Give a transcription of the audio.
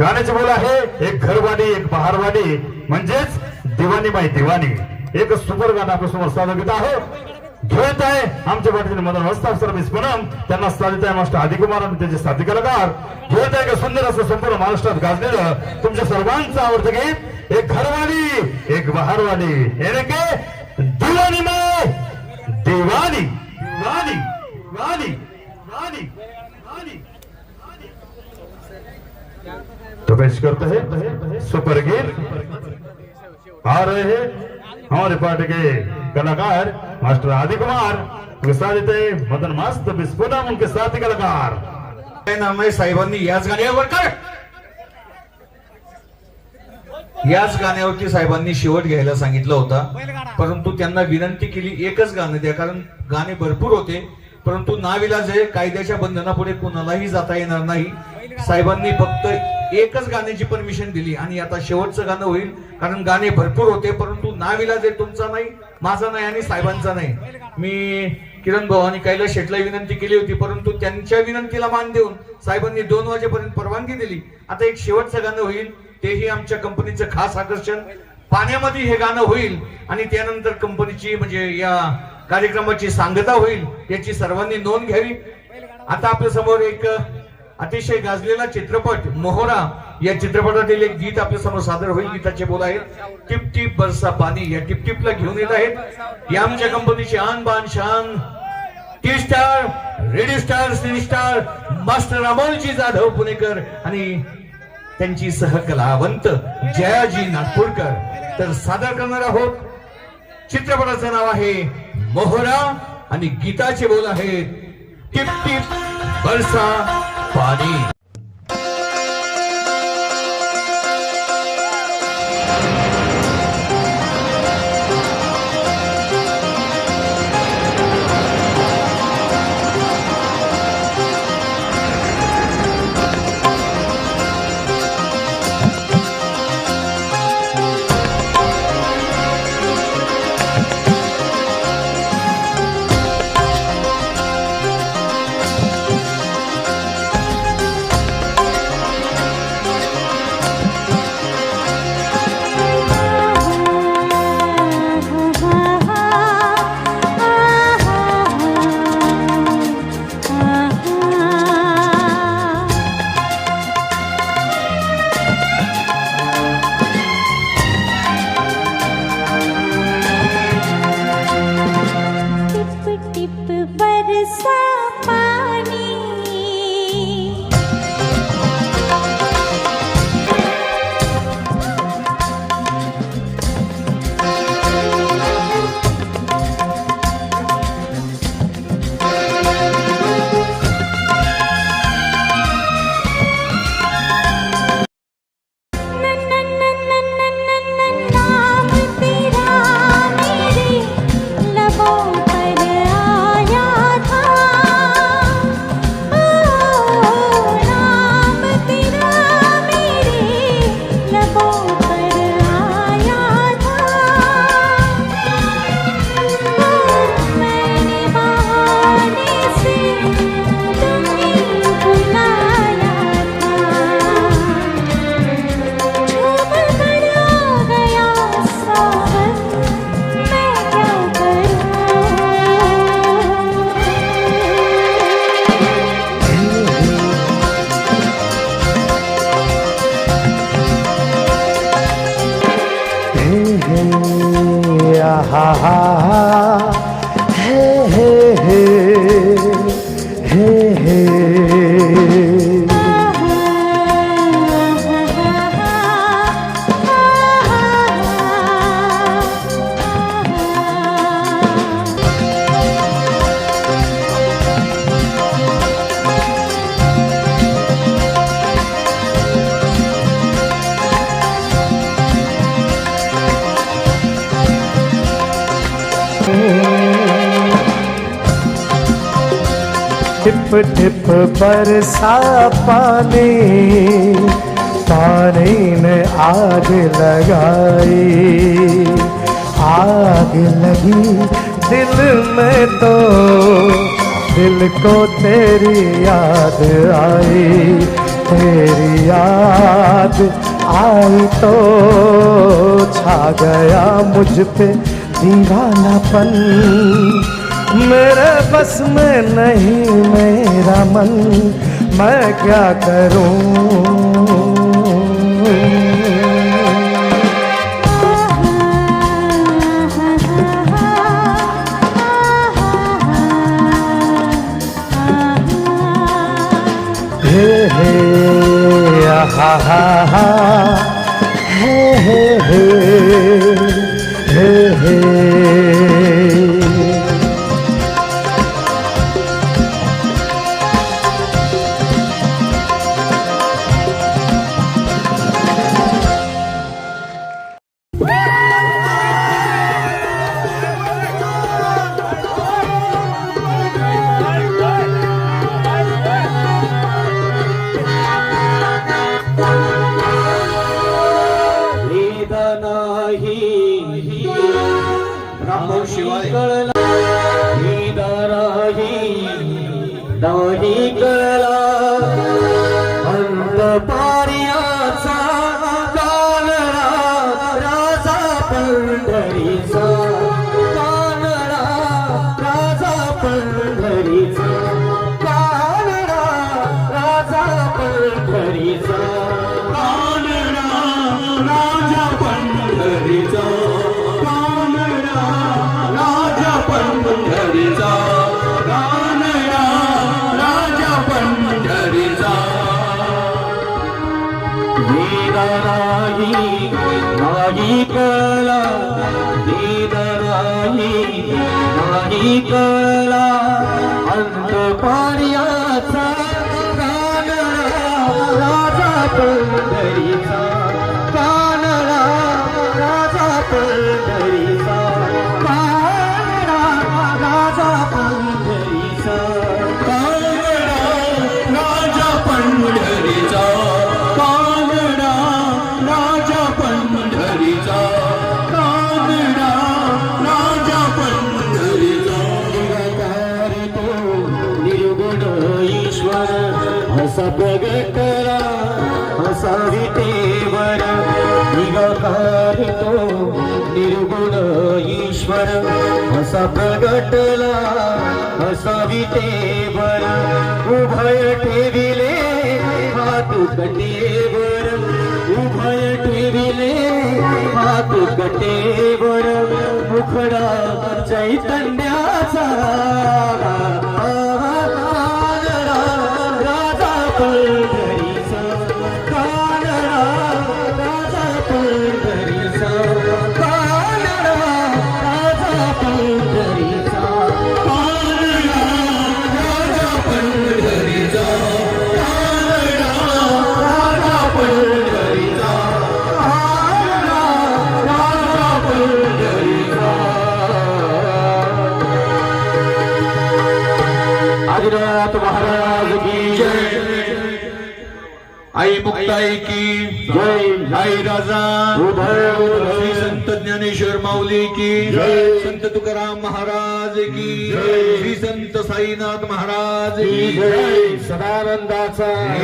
गाण्याचे बोल आहे एक घरवाणी एक बहारवाणी म्हणजेच दिवाणी बाई दिवाणी. एक सुपर गाणं आपल्यासमोर सादर घेत आहोत. घेत आहे आमच्या पाठीतील मदन हस्ताक्षर मिस पूनम त्यांना साधित आहे मास्टर आदिकुमार आणि त्याचे साथी कलाकार. घेत आहे का सुंदर असं संपूर्ण महाराष्ट्रात गाजलेलं तुमच्या सर्वांचं आवडतं गीत. एक घरवाणी एक बहारवाणी. हे के? दिवाणी माय दिवाणी दिवाणी वाणी प्रवेश करते हैं। सुपर गीत आ रहे हैं हमारे पार्टी के कलाकार मास्टर आदि कुमार उनके साथ देते मदन मस्त बिस्पुनम उनके साथी कलाकार। नाम आहे साहेबांनी याच गाण्यावर काय याच गाण्यावरती साहेबांनी शेवट घ्यायला सांगितलं होता. परंतु त्यांना विनंती केली एकच गाणं द्या कारण गाणे भरपूर होते. परंतु नाविलाज आहे कायद्याच्या बंधनापुढे कुणालाही जाता येणार नाही. साहेबांनी फक्त एकच गाण्याची परमिशन दिली आणि आता शेवटचं गाणं होईल. कारण गाणे भरपूर होते परंतु नाविला जे तुमचा नाही माझा नाही आणि साहेबांचा नाही. मी किरण भाऊ आणि कैलास शेटला विनंती केली होती परंतु त्यांच्या विनंतीला मान देऊन साहेबांनी दोन वाजेपर्यंत परवानगी दिली. आता एक शेवटचं गाणं होईल तेही आमच्या कंपनीचं खास आकर्षण. पाण्यामध्ये हे गाणं होईल आणि त्यानंतर कंपनीची म्हणजे या कार्यक्रमाची सांगता होईल याची सर्वांनी नोंद घ्यावी. आता आपल्यासमोर एक अतिशय गाजलेला चित्रपट मोहरा या चित्रपटातील एक गीत आपल्यासमोर सादर होईल गीताचे बोल आहेत. टिप टिप बरसा पाणी या टिप टिपला घेऊन येत आहेत. या आमच्या कंपनीची आन बान शान T star radio star cine star master Amolji Jadhav Punekar आणि त्यांची सहकलावंत जयाजी नागपूरकर. तर सादर करणार आहोत. चित्रपटाचं नाव आहे मोहरा आणि गीताचे बोल आहेत. टिप टिप बरसा ठिप ठिप बरसा पानी पानी ने आग लगाई। आग लगी दिल में तो दिल को तेरी याद आई। तेरी याद याद आई तो छा गया मुझ पे दीवानापन। मेरे बस में नहीं मेरा मन मैं क्या करूं? हे हे आहा नाही कळला अंत पारियाचा वेदनाही नाही कळला वेदनाही नाही कळला. अंत पार्याचा राजा पंढरीचा. असा प्रगटला असा विटेवर निराकारी तो निर्गुण ईश्वर असा प्रगटला असा विटेवर उभय ठेविले हात कटेवर उभय ठेविले हात कटेवर मुखडा चैतन्याचा आदिनाथ महाराज की जय। आई मुक्ताई की जय। आई राजा। श्री संत ज्ञानेश्वर माऊली की जय. संत तुकाराम महाराज की जय. श्री संत साईनाथ महाराज की जय। सदानंदाचा।